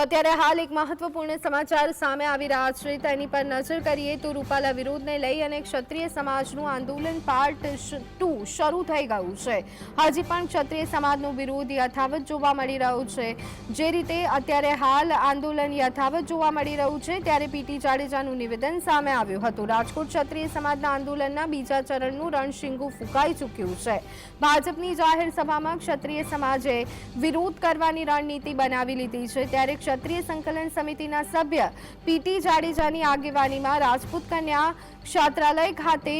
અત્યારે હાલ એક મહત્વપૂર્ણ સમાચાર સામે આવી રહ્યા છે. તેની પર નજર કરીએ તો રૂપાલા વિરોધને લઈ અને ક્ષત્રિય સમાજનું આંદોલન પાર્ટ ટુ શરૂ થઈ ગયું છે. હજી પણ ક્ષત્રિય સમાજનો વિરોધ યથાવત જોવા મળી રહ્યો છે. જે રીતે અત્યારે હાલ આંદોલન યથાવત જોવા મળી રહ્યું છે, ત્યારે પીટી જાડેજાનું નિવેદન સામે આવ્યું હતું. રાજકોટ ક્ષત્રિય સમાજના આંદોલનના બીજા ચરણનું રણશીંગું ફૂંકાઈ ચૂક્યું છે. ભાજપની જાહેર સભામાં ક્ષત્રિય સમાજે વિરોધ કરવાની રણનીતિ બનાવી લીધી છે, ત્યારે ક્ષત્રિય સંકલન સમિતિના સભ્ય પીટી જાડેજાની આગેવાનીમાં રાજપૂત કન્યા ક્ષાત્રાલય ખાતે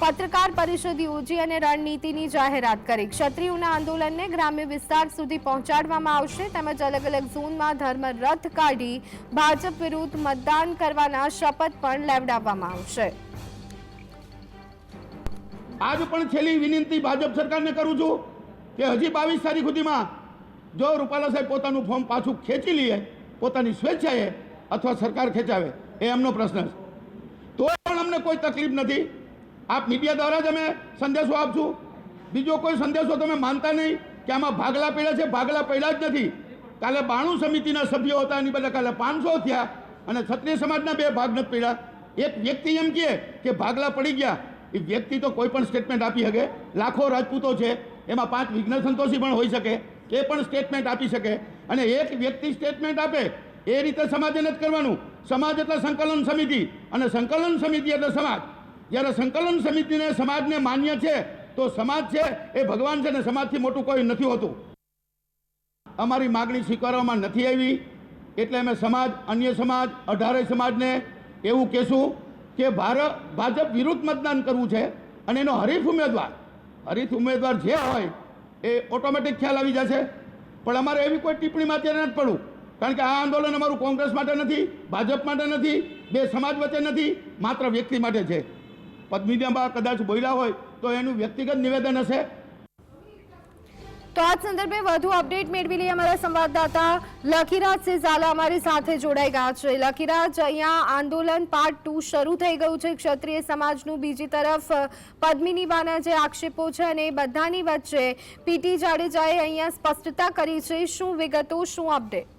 પત્રકાર પરિષદ યોજી અને રણનીતિની જાહેરાત કરી. ક્ષત્રિયોના આંદોલનને ગ્રામ્ય વિસ્તાર સુધી પહોંચાડવામાં આવશે તેમજ અલગ અલગ ઝોનમાં ધર્મ રથ કાઢી ભાજપ વિરુદ્ધ મતદાન કરવાના શપથ પણ લેવડાવવામાં આવશે. આજ પણ છેલ્લી વિનંતી ભાજપ સરકારને કરું છું કે હજી બાવીસ તારીખ સુધીમાં જો રૂપાલા સાહેબ પોતાનું ફોર્મ પાછું ખેંચી લઈએ પોતાની સ્વેચ્છાએ અથવા સરકાર ખેંચાવે, એ એમનો પ્રશ્ન છે. તો પણ અમને કોઈ તકલીફ નથી. આપ મીડિયા દ્વારા જ અમે સંદેશો આપશું બીજો કોઈ સંદેશો તમે માનતા નહીં કે આમાં ભાગલા પડ્યા છે, ભાગલા પડ્યા જ નથી. કાલે બાણું સમિતિના સભ્યો હતા, એની બદલે કાલે પાંચસો થયા અને ક્ષત્રિય સમાજના બે ભાગ નથી પડ્યા. એક વ્યક્તિ એમ કહે કે ભાગલા પડી ગયા. એ વ્યક્તિ તો કોઈ પણ સ્ટેટમેન્ટ આપી શકે. લાખો રાજપૂતો છે. એમાં પાંચ વિઘ્ન સંતોષી પણ હોઈ શકે. એ પણ સ્ટેટમેન્ટ આપી શકે. અને એક વ્યક્તિ સ્ટેટમેન્ટ આપે, એ રીતે સમાજે નથી કરવાનું. સમાજ એટલે સંકલન સમિતિ. અને સંકલન સમિતિ એટલે સમાજ. જ્યારે સંકલન સમિતિને સમાજને માન્ય છે, તો સમાજ છે, એ ભગવાન છે ને સમાજથી મોટું કોઈ નથી હોતું. અમારી માગણી સ્વીકારવામાં નથી આવી. એટલે અમે સમાજ, અન્ય સમાજ, અઢારે સમાજને એવું કહેશું કે ભારત ભાજપ વિરુદ્ધ મતદાન કરવું છે. અને એનો હરીફ ઉમેદવાર હરીફ ઉમેદવાર જે હોય એ ઓટોમેટિક ખ્યાલ આવી જશે. પણ અમારે એવી કોઈ ટિપ્પણીમાં અત્યારે નથી પડવું. કારણ કે આ આંદોલન અમારું કોંગ્રેસ માટે નથી, ભાજપ માટે નથી, બે સમાજ વચ્ચે નથી, માત્ર વ્યક્તિ માટે છે. પદ્મિનીમાં કદાચ બોલ્યા હોય તો એનું વ્યક્તિગત નિવેદન હશે. તો આ સંદર્ભે વધુ અપડેટ મેળવી લઈએ અમારા સંવાદદાતા લખીરાજ સિંહ ઝાલા અમારી સાથે જોડાઈ ગયા છે. લખીરાજ, અહીંયા આંદોલન પાર્ટ ટુ શરૂ થઈ ગયું છે. ક્ષત્રિય સમાજનું બીજી તરફ પદ્મિનીબાના જે આક્ષેપો છે અને બધાની વચ્ચે પીટી જાડેજાએ અહીંયા સ્પષ્ટતા કરી છે. શું વિગતો, શું અપડેટ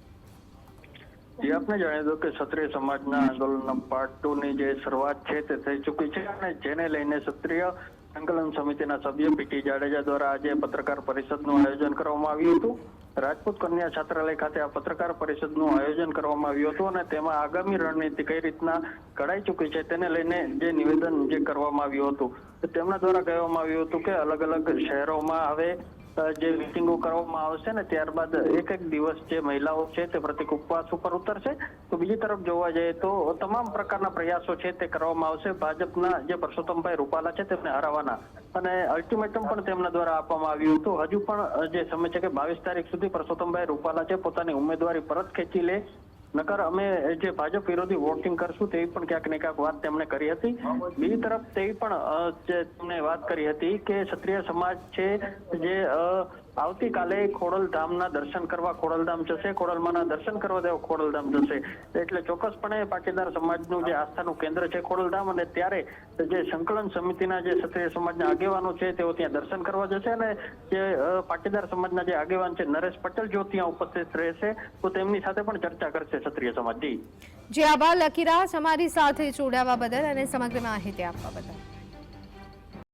જે, આપને જણાવી દઉં કે ક્ષત્રિય સમાજના આંદોલનના પાર્ટ ટુ ની જે શરૂઆત છે તે થઈ ચૂકી છે અને જેને લઈને ક્ષત્રિય સંકલન સમિતિના સભ્ય પીટી જાડેજા દ્વારા આજે પત્રકાર પરિષદનું આયોજન કરવામાં આવ્યું હતું. રાજપૂત કન્યા છાત્રાલય ખાતે આ પત્રકાર પરિષદનું આયોજન કરવામાં આવ્યું હતું અને તેમાં આગામી રણનીતિ કઈ રીતના ઘડાઈ ચૂકી છે તેને લઈને જે નિવેદન જે કરવામાં આવ્યું હતું તેમના દ્વારા કહેવામાં આવ્યું હતું કે અલગ અલગ શહેરોમાં હવે જે મિટિંગો કરવામાં આવશે ને ત્યારબાદ એક એક દિવસ જે મહિલાઓ છે તે પ્રતિક ઉપવાસ ઉપર ઉતરશે. તો બીજી તરફ જોવા જઈએ તો તમામ પ્રકારના પ્રયાસો છે તે કરવામાં આવશે. ભાજપના જે પરસોત્તમભાઈ રૂપાલા છે તેમને હરાવવાના. અને અલ્ટિમેટમ પણ તેમના દ્વારા આપવામાં આવ્યું હતું. હજુ પણ જે સમય છે કે બાવીસ તારીખ સુધી પરસોત્તમભાઈ રૂપાલા છે, પોતાની ઉમેદવારી પરત ખેંચી લે. નકર અમે જે ભાજપ વિરોધી વોટિંગ કરશું તેવી પણ ક્યાંક ને ક્યાંક વાત તેમણે કરી હતી. બીજી તરફ તેવી પણ તેમણે વાત કરી હતી કે ક્ષત્રિય સમાજ છે જે આવતીકાલે ખોડલધામના દર્શન કરવા ખોડલધામ જશે. ખોડલમાના દર્શન કરવા તેઓ ખોડલધામ જશે. એટલે ચોક્કસપણે પાટીદાર સમાજનું જે આસ્થાનું કેન્દ્ર છે ખોડલધામ અને ત્યારે જે સંકલન સમિતિના જે ક્ષત્રિય સમાજના આગેવાનો છે તેઓ ત્યાં દર્શન કરવા જશે અને જે પાટીદાર સમાજના જે આગેવાન છે નરેશ પટેલ જો ત્યાં ઉપસ્થિત રહેશે, તો તેમની સાથે પણ ચર્ચા કરશે ક્ષત્રિય સમાજ. જી. જે, આભાર લખીરાજ અમારી સાથે જોડાવા બદલ અને સમગ્ર માહિતી આપવા બદલ.